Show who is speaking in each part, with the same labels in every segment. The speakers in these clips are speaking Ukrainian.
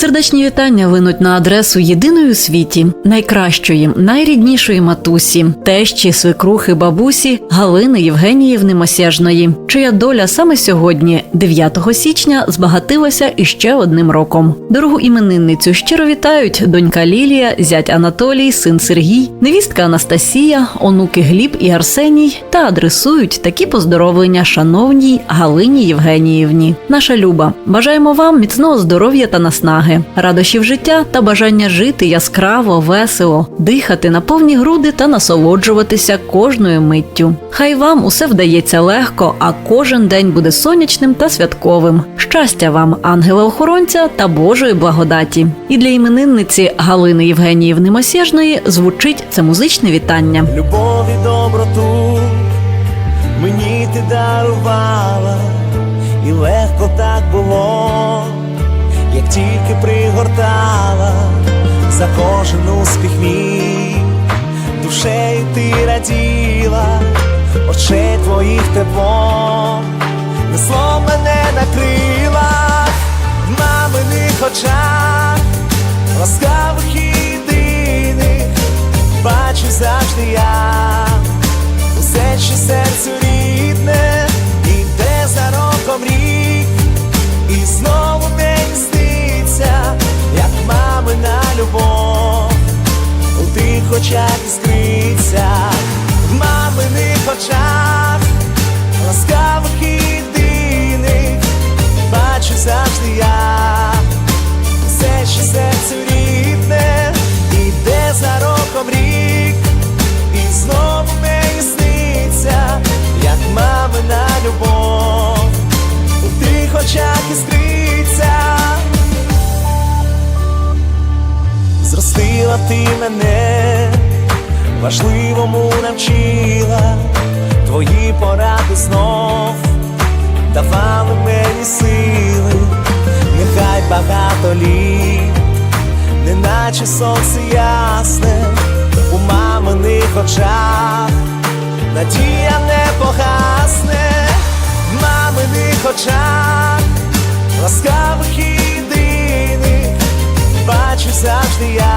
Speaker 1: Сердечні вітання винуть на адресу єдиної у світі, найкращої, найріднішої матусі, тещі, свекрухи, бабусі Галини Євгеніївни Масяжної, чия доля саме сьогодні, 9 січня, збагатилася іще одним роком. Дорогу іменинницю щиро вітають донька Лілія, зять Анатолій, син Сергій, невістка Анастасія, онуки Гліб і Арсеній та адресують такі поздоровлення шановній Галині Євгеніївні. Наша люба, бажаємо вам міцного здоров'я та наснаги, радощів життя та бажання жити яскраво, весело, дихати на повні груди та насолоджуватися кожною миттю. Хай вам усе вдається легко, а кожен день буде сонячним та святковим. Щастя вам, ангела-охоронця та Божої благодаті. І для іменинниці Галини Євгеніївни Масєжної звучить це музичне вітання.
Speaker 2: Любов і доброту мені ти дарувала, і легко так було, за кожен успіх мій, душею ти раділа, очей твоїх тепло, несло мене на крилах, в маминих очах, іскриться. Зростила ти мене, важливому навчила, твої поради знов давали мені сили, нехай багато літ, неначе сонце ясне у маминих очах, надія ласкавих єдиних, бачу завжди я,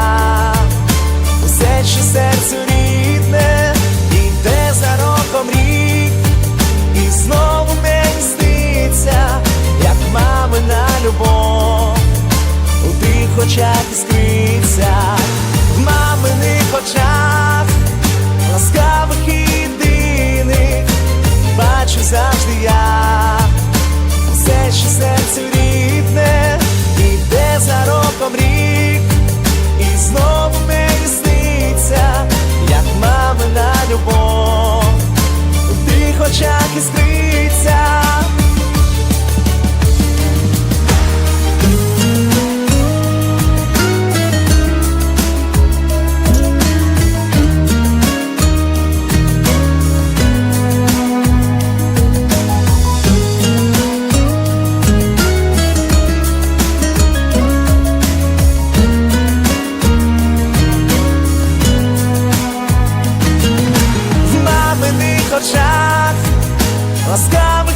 Speaker 2: очах ласкавих